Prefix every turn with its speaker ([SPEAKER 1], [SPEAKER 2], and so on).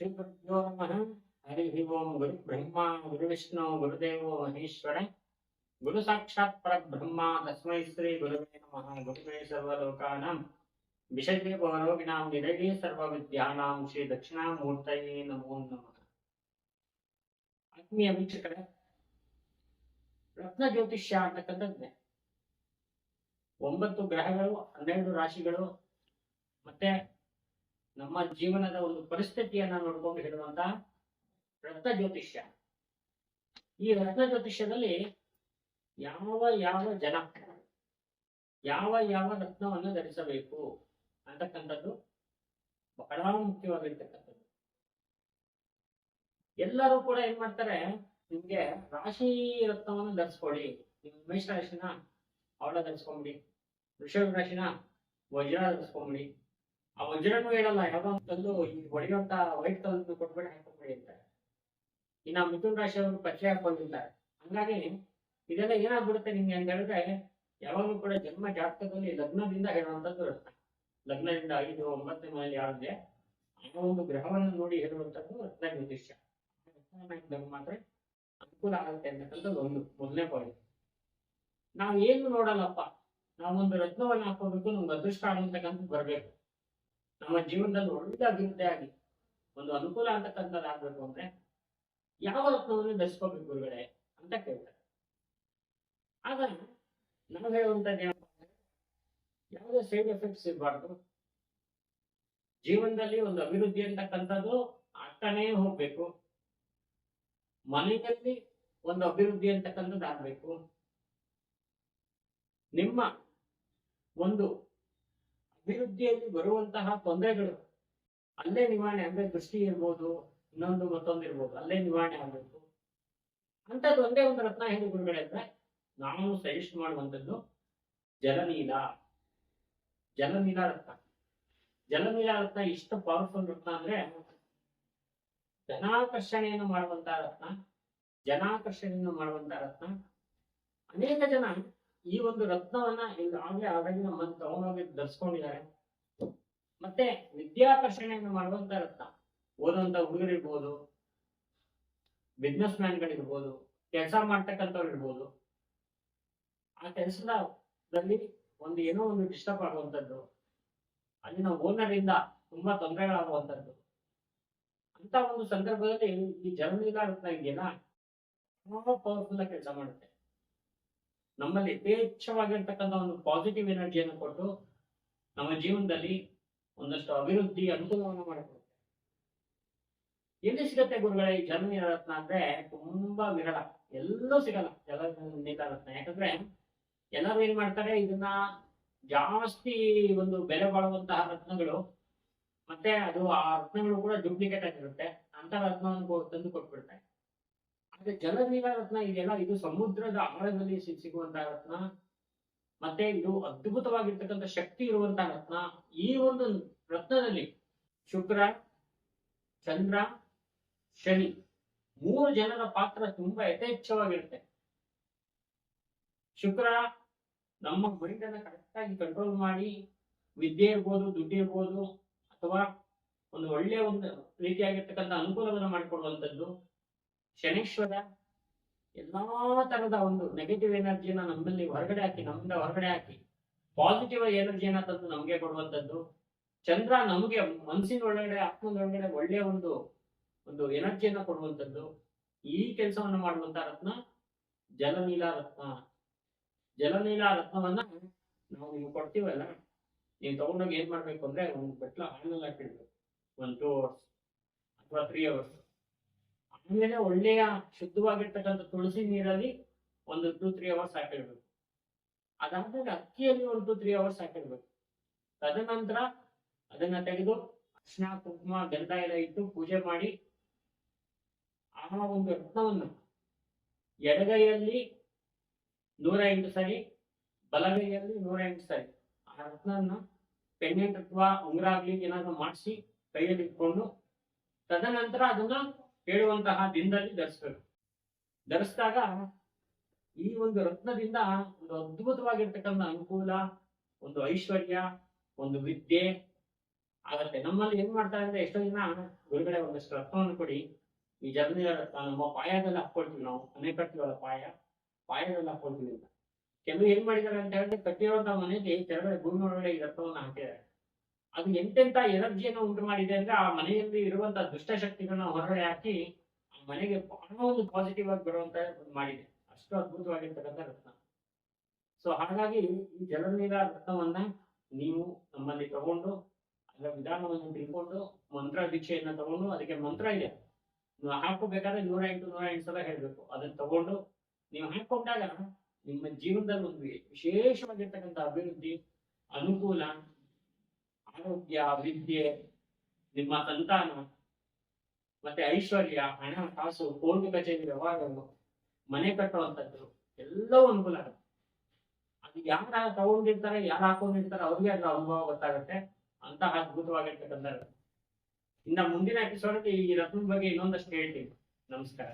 [SPEAKER 1] ಓಂ ಗುರು ಬ್ರಹ್ಮ, ಗುರು ವಿಷ್ಣು, ಗುರುದೇವೋ ಮಹೇಶ್ವರ. ಗುರು ಸಾಕ್ಷಾತ್ ಪರಬ್ರಹ್ಮ, ತಸ್ಮೈ ಶ್ರೀ ಗುರುವೇ ನಮಃ. ಗುರುವೇ ಸರ್ವಲೋಕಾನಾಂ. ವಿಷಯೇ ಭವರೋಗಿಣಾಂ ಸರ್ವ ಸರ್ವವಿದ್ಯಾನಾಂ ಶ್ರೀ ದಕ್ಷಿಣಾಮೂರ್ತಯೇ ನಮೋ ನಮಃ. ಆತ್ಮೀಯ ವೀಕ್ಷಕರೇ ರತ್ನ ಜ್ಯೋತಿಷ್ಯ ಅಂತಕ್ಕಂಥದ್ದೇ. ಒಂಬತ್ತು ಗ್ರಹಗಳು, ಹನ್ನೆರಡು ರಾಶಿಗಳು, ಮತ್ತೆ ನಮ್ಮ ಜೀವನದ ಒಂದು ಪರಿಸ್ಥಿತಿಯನ್ನ ನೋಡ್ಕೊಂಡು ಹೇಳುವಂತ ರತ್ನ ಜ್ಯೋತಿಷ್ಯ ಈ ರತ್ನ ಜ್ಯೋತಿಷ್ಯದಲ್ಲಿ ಯಾವ ಯಾವ ಜನ, ಯಾವ ಯಾವ ರತ್ನವನ್ನು ಧರಿಸಬೇಕು ಅಂತಕ್ಕಂಥದ್ದು ಬಹಳ ಮುಖ್ಯವಾಗಿರ್ತಕ್ಕಂಥದ್ದು. ಎಲ್ಲರೂ ಕೂಡ ಏನ್ ಮಾಡ್ತಾರೆ, ನಿಮ್ಗೆ ರಾಶಿ ರತ್ನವನ್ನು ಧರಿಸ್ಕೊಳ್ಳಿ. ನಿಮ್ ಮೇಷ ರಾಶಿನ, ಅವಳ ಧರಿಸ್ಕೊಂಬಿಡಿ. ವೃಷಭ ರಾಶಿನ, ವಜ್ರ ಧರಿಸ್ಕೊಂಬಿಡಿ. ಆ ವಜ್ರನೂ ಹೇಳಲ್ಲ ಒಂದು ತಂದು ಈ ಹೊಡೆಯುವಂತ ವೈಟ್ ಕಲರ್ ಕೊಟ್ಬಿಟ್ಟು ಹಾಕೊಂಬಿಡಿ ಇನ್ನು ಮಿಥುನ್ ರಾಶಿಯವರು ಪರಿಚಯ ಹಾಕೊಂಡಿದ್ದಾರೆ ಹಂಗಾಗಿ ಇದೆಲ್ಲ ಏನಾಗ್ಬಿಡುತ್ತೆ ನಿಮ್ಗೆ ಅಂತ ಹೇಳಿದ್ರೆ, ಯಾವಾಗಲೂ ಕೂಡ ಜನ್ಮ ಜಾತಕದಲ್ಲಿ ಲಗ್ನದಿಂದ ಹೇಳುವಂತದ್ದು ಇರುತ್ತೆ ಲಗ್ನದಿಂದ ಐದು, ಒಂಬತ್ತನೇ ಮನೆಯಲ್ಲಿ ಯಾರಿದೆ ಆ ಒಂದು ಗ್ರಹವನ್ನು ನೋಡಿ ಹೇಳುವಂತದ್ದು ರತ್ನ ಜ್ಯೋತಿಷ್ಯ ಮಾತ್ರ ಅನುಕೂಲ ಆಗುತ್ತೆ ಅಂತಕ್ಕಂಥದ್ದು ಒಂದು, ಮೊದಲನೇ ಪಾಯಿಂಟ್ ನಾವು ಏನು ನೋಡಲ್ಲಪ್ಪ, ನಾವೊಂದು ರತ್ನವನ್ನು ಹಾಕೋಬೇಕು ನಮ್ಗೆ ಅದೃಷ್ಟ ಅಂತಕ್ಕಂಥದ್ದು ಬರಬೇಕು. ನಮ್ಮ ಜೀವನದಲ್ಲಿ ಒಳ್ಳೆ ಅಭಿವೃದ್ಧಿ ಆಗಿ ಒಂದು ಅನುಕೂಲ ಅಂತಕ್ಕಂಥದ್ದಾಗಬೇಕು ಅಂದ್ರೆ ಯಾವ ರತ್ನವನ್ನು ಧರಿಸ್ಕೋಬೇಕು ಗುರುಗಳೇ ಅಂತ ಕೇಳ್ತಾರೆ. ಆಗ ನಾವು ಹೇಳುವಂತದ್ದು ಏನಪ್ಪ ಯಾವುದೇ ಸೈಡ್ ಎಫೆಕ್ಟ್ಸ್ ಇರಬಾರ್ದು. ಜೀವನದಲ್ಲಿ ಒಂದು ಅಭಿವೃದ್ಧಿ ಅಂತಕ್ಕಂಥದ್ದು ಆಗ್ತಾನೇ ಹೋಗ್ಬೇಕು. ಮನೆಯಲ್ಲಿ ಒಂದು ಅಭಿವೃದ್ಧಿ ಅಂತಕ್ಕಂಥದ್ದು ಆಗ್ಬೇಕು ನಿಮ್ಮ ಒಂದು ಅಭಿವೃದ್ಧಿಯಲ್ಲಿ ಬರುವಂತಹ ತೊಂದರೆಗಳು, ಅಲ್ಲೇ ನಿವಾರಣೆ ಅಂದ್ರೆ ದೃಷ್ಟಿ ಇರ್ಬೋದು, ಇನ್ನೊಂದು ಮತ್ತೊಂದು ಇರ್ಬೋದು, ಅಲ್ಲೇ ನಿವಾರಣೆ ಆಗ್ಬೇಕು. ಅಂತದ್ದು ಒಂದೇ ಒಂದು ರತ್ನ ಹೇಳಿ ಗುರುಗಳೇ ಅಂದ್ರೆ ನಾವು ಸಜೆಸ್ಟ್ ಮಾಡುವಂಥದ್ದು ಜಲನೀಲ ಜಲನೀಲ ರತ್ನ. ಜಲನೀಲ ರತ್ನ ಇಷ್ಟು ಪವರ್ಫುಲ್ ರತ್ನ ಅಂದ್ರೆ ಜನಾಕರ್ಷಣೆಯನ್ನು ಮಾಡುವಂತಹ ರತ್ನ, ಜನಾಕರ್ಷಣೆಯನ್ನು ಮಾಡುವಂತಹ ರತ್ನ. ಅನೇಕ ಜನ ಈ ಒಂದು ರತ್ನವನ್ನ ಈಗಾಗಲೇ ಆಲ್ರೆಡಿ ಮತ್ತೆ ತಗೊಂಡೋಗಿ ಧರಿಸ್ಕೊಂಡಿದ್ದಾರೆ. ಮತ್ತೆ ವಿದ್ಯಾಕರ್ಷಣೆಯನ್ನು ಮಾಡುವಂತ ರತ್ನ. ಓದುವಂತ ಹುಡುಗರಿರ್ಬೋದು ಬಿಸ್ನೆಸ್ ಮ್ಯಾನ್ಗಳಿರ್ಬೋದು ಕೆಲಸ ಮಾಡ್ತಕ್ಕಂಥವ್ರು ಇರ್ಬೋದು. ಆ ಕೆಲಸದಲ್ಲಿ ಒಂದು ಏನೋ ಒಂದು ಡಿಸ್ಟರ್ಬ್ ಆಗುವಂಥದ್ದು, ಅಲ್ಲಿನ ಓನರ್ ಇಂದ ತುಂಬಾ ತೊಂದರೆಗಳಾಗುವಂಥದ್ದು. ಅಂತ ಒಂದು ಸಂದರ್ಭದಲ್ಲಿ ಈ ಜರ್ಮನಿ ರತ್ನ ಇದೆಯಲ್ಲ ತುಂಬಾ ಪವರ್ಫುಲ್ ಕೆಲಸ ಮಾಡುತ್ತೆ. ನಮ್ಮಲ್ಲಿ ಯಥೇಚ್ಛವಾಗಿರ್ತಕ್ಕಂಥ ಒಂದು ಪಾಸಿಟಿವ್ ಎನರ್ಜಿಯನ್ನು ಕೊಟ್ಟು ನಮ್ಮ ಜೀವನದಲ್ಲಿ ಒಂದಷ್ಟು ಅಭಿವೃದ್ಧಿ ಅನುಕೂಲವನ್ನು ಮಾಡಿಕೊಡುತ್ತೆ ಎಲ್ಲಿ ಸಿಗತ್ತೆ ಗುರುಗಳೇ, ಈ ಜಲನೀಲ ರತ್ನ ಅಂದ್ರೆ ತುಂಬಾ ವಿರಳ. ಎಲ್ಲೂ ಸಿಗಲ್ಲ. ಎಲ್ಲ ನೀಲ ರತ್ನ. ಯಾಕಂದ್ರೆ ಎಲ್ಲರೂ ಏನ್ ಮಾಡ್ತಾರೆ, ಇದನ್ನ ಜಾಸ್ತಿ ಒಂದು ಬೆಲೆ ಬಾಳುವಂತಹ ರತ್ನಗಳು, ಮತ್ತೆ ಅದು ಆ ರತ್ನಗಳು ಕೂಡ ಡೂಪ್ಲಿಕೇಟ್ ಆಗಿರುತ್ತೆ. ಅಂತ ರತ್ನವನ್ನು ತಂದು ಕೊಟ್ಬಿಡ್ತಾರೆ. ಆದ್ರೆ ಜಲನೀಲ ರತ್ನ ಇದೆಯಲ್ಲ ಇದು ಸಮುದ್ರದ ಆಳದಲ್ಲಿ ಸಿಗುವಂತಹ ರತ್ನ. ಮತ್ತೆ ಇದು ಅದ್ಭುತವಾಗಿರ್ತಕ್ಕಂಥ ಶಕ್ತಿ ಇರುವಂತಹ ರತ್ನ. ಈ ಒಂದು ರತ್ನದಲ್ಲಿ ಶುಕ್ರ, ಚಂದ್ರ, ಶನಿ ಮೂರು ಜನರ ಪಾತ್ರ ತುಂಬಾ ಯಥೇಚ್ಛವಾಗಿರುತ್ತೆ. ಶುಕ್ರ ನಮ್ಮ ಮೈಂಡ್ ಅನ್ನ ಕರೆಕ್ಟ್ ಆಗಿ ಕಂಟ್ರೋಲ್ ಮಾಡಿ ವಿದ್ಯೆ ಇರ್ಬೋದು, ದುಡ್ಡು ಇರ್ಬೋದು, ಅಥವಾ ಒಂದು ಒಳ್ಳೆಯ ಒಂದು ರೀತಿಯಾಗಿರ್ತಕ್ಕಂಥ ಅನುಕೂಲವನ್ನು ಮಾಡಿಕೊಡುವಂಥದ್ದು ಶನೇಶ್ವರ, ಎಲ್ಲಾ ತರದ ಒಂದು ನೆಗೆಟಿವ್ ಎನರ್ಜಿನ ನಮ್ಮಲ್ಲಿ ಹೊರಗಡೆ ಹಾಕಿ, ನಮ್ಮಿಂದ ಹೊರಗಡೆ ಹಾಕಿ ಪಾಸಿಟಿವ್ ಎನರ್ಜಿನ ತಂದು ನಮಗೆ ಕೊಡುವಂಥದ್ದು. ಚಂದ್ರ ನಮಗೆ ಮನಸ್ಸಿನ ಒಳಗಡೆ ಆತ್ಮದ ಒಳಗಡೆ ಒಳ್ಳೆಯ ಒಂದು ಒಂದು ಎನರ್ಜಿಯನ್ನ ಕೊಡುವಂಥದ್ದು. ಈ ಕೆಲಸವನ್ನು ಮಾಡುವಂತ ರತ್ನ ಜಲನೀಲ ರತ್ನ. ಜಲನೀಲ ರತ್ನವನ್ನ ನಾವು ನಿಮ್ಗೆ ಕೊಡ್ತೀವಲ್ಲ, ನೀವು ತಗೊಂಡೋಗಿ ಏನ್ ಮಾಡ್ಬೇಕು ಅಂದ್ರೆ, ಒಂದು ಬೆಟ್ಲ ಹಾಲಲ್ಲಿ ಹಾಕಿಡ್ಬೇಕು. ಒಂದು ಟೂ ಅವರ್ಸ್ ಅಥವಾ ತ್ರೀ ಅವರ್ಸ್ ಆಮೇಲೆ ಒಳ್ಳೆಯ ಶುದ್ಧವಾಗಿರ್ತಕ್ಕಂಥ ತುಳಸಿ ನೀರಲ್ಲಿ ಒಂದು ಟೂ ತ್ರೀ ಅವರ್ಸ್ ಹಾಕಿರ್ಬೇಕು ಅದಾದ್ಮೇಲೆ ಅಕ್ಕಿಯಲ್ಲಿ ಒಂದು ಟೂ ತ್ರೀ ಅವರ್ಸ್ ಹಾಕಿರ್ಬೇಕು ತದನಂತರ ಅದನ್ನ ತೆಗೆದು ಅರ್ಶಿನ ಕುಂಕುಮ, ಗಂಧ ಎಲ್ಲ ಇಟ್ಟು ಪೂಜೆ ಮಾಡಿ ಆ ಒಂದು ರತ್ನವನ್ನು ಎಡಗೈಯಲ್ಲಿ ನೂರ ಎಂಟು ಸರಿ, ಬಲಗೈಯಲ್ಲಿ ನೂರ ಎಂಟು ಸರಿ ಆ ರತ್ನನ್ನ ಪೆಂಡೆಂಟ್ ಅಥವಾ ಉಂಗುರ ಆಗ್ಲಿ ಏನಾದ್ರು ಮಾಡಿಸಿ ಕೈಯಲ್ಲಿ ಇಟ್ಕೊಂಡು ತದನಂತರ ಅದನ್ನ ಹೇಳುವಂತಹ ದಿನದಲ್ಲಿ ಧರಿಸ್ಬೇಕು. ಧರಿಸಿದಾಗ ಈ ಒಂದು ರತ್ನದಿಂದ ಒಂದು ಅದ್ಭುತವಾಗಿರ್ತಕ್ಕಂಥ ಅನುಕೂಲ, ಒಂದು ಐಶ್ವರ್ಯ, ಒಂದು ವಿದ್ಯೆ ಆಗತ್ತೆ. ನಮ್ಮಲ್ಲಿ ಏನ್ ಮಾಡ್ತಾರೆ ಎಷ್ಟೋ ಜನ ಗುರುಗಳೇ ಒಂದಷ್ಟು ರತ್ನವನ್ನು ಕೊಡಿ, ಈ ಜರ್ನಿ ನಮ್ಮ ಪಾಯದಲ್ಲಿ ಹಾಕೊಳ್ತೀವಿ ನಾವು ಮನೆ ಕಟ್ತೀವಲ್ಲ ಪಾಯ, ಪಾಯದಲ್ಲಿ ಹಾಕೊಳ್ತೀವಿ ಅಂತ. ಕೆಲವು ಏನ್ ಮಾಡಿದ್ದಾರೆ ಅಂತ ಹೇಳಿದ್ರೆ ಕಟ್ಟಿರುವಂತಹ ಮನೆಯಲ್ಲಿ ಕೆಳಗಡೆ ಭೂಮಿ ಒಳಗಡೆ ಈ ರತ್ನವನ್ನು ಹಾಕಿದ್ದಾರೆ. ಅದು ಎಂತೆಂತ ಎನರ್ಜಿಯನ್ನು ಉಂಟು ಮಾಡಿದೆ ಅಂದ್ರೆ ಆ ಮನೆಯಲ್ಲಿ ಇರುವಂತಹ ದುಷ್ಟಶಕ್ತಿಗಳನ್ನ ಹೊರಗಡೆ ಹಾಕಿ ಆ ಮನೆಗೆ ಬಹಳ ಒಂದು ಪಾಸಿಟಿವ್ ಆಗಿ ಬರುವಂತ ಮಾಡಿದೆ. ಅಷ್ಟು ಅದ್ಭುತವಾಗಿರ್ತಕ್ಕಂಥ ರತ್ನ. ಸೊ ಹಾಗಾಗಿ ಈ ಜಲನೀರ ರತ್ನವನ್ನ ನೀವು ನಮ್ಮಲ್ಲಿ ತಗೊಂಡು ಅದರ ವಿಧಾನವನ್ನು ತಿಳ್ಕೊಂಡು, ಮಂತ್ರ ದೀಕ್ಷೆಯನ್ನ ತಗೊಂಡು, ಅದಕ್ಕೆ ಮಂತ್ರ ಇದೆ. ನೀವು ಹಾಕೋಬೇಕಾದ್ರೆ ನೂರ ಎಂಟು ನೂರ ಎಂಟು ಸಲ ಹೇಳ್ಬೇಕು. ಅದನ್ನ ತಗೊಂಡು ನೀವು ಹಾಕೊಂಡಾಗ ನಿಮ್ಮ ಜೀವನದಲ್ಲಿ ಒಂದು ವಿಶೇಷವಾಗಿರ್ತಕ್ಕಂಥ ಅಭಿವೃದ್ಧಿ, ಅನುಕೂಲ ಆರೋಗ್ಯ, ವಿದ್ಯೆ, ನಿಮ್ಮ ಸಂತಾನ, ಮತ್ತೆ ಐಶ್ವರ್ಯ, ಹಣ, ಕಾಸು ಕೋರ್ಟು ಕಚೇರಿ ವ್ಯವಹಾರಗಳು ಮನೆ ಕಟ್ಟುವಂಥದ್ದು ಎಲ್ಲವೂ ಅನುಕೂಲ ಆಗುತ್ತೆ. ಅದು ಯಾರ ತಗೊಂಡಿರ್ತಾರೆ, ಯಾರು ಹಾಕೊಂಡಿರ್ತಾರೆ ಅವ್ರಿಗೆ ಅದರ ಅನುಭವ ಗೊತ್ತಾಗುತ್ತೆ. ಅಂತಹ ಅದ್ಭುತವಾಗಿರ್ತಕ್ಕಂಥ. ಇನ್ನ ಮುಂದಿನ ಎಪಿಸೋಡ್ ಈ ರತ್ನದ ಬಗ್ಗೆ ಇನ್ನೊಂದಷ್ಟು ಹೇಳ್ತೀನಿ. ನಮಸ್ಕಾರ.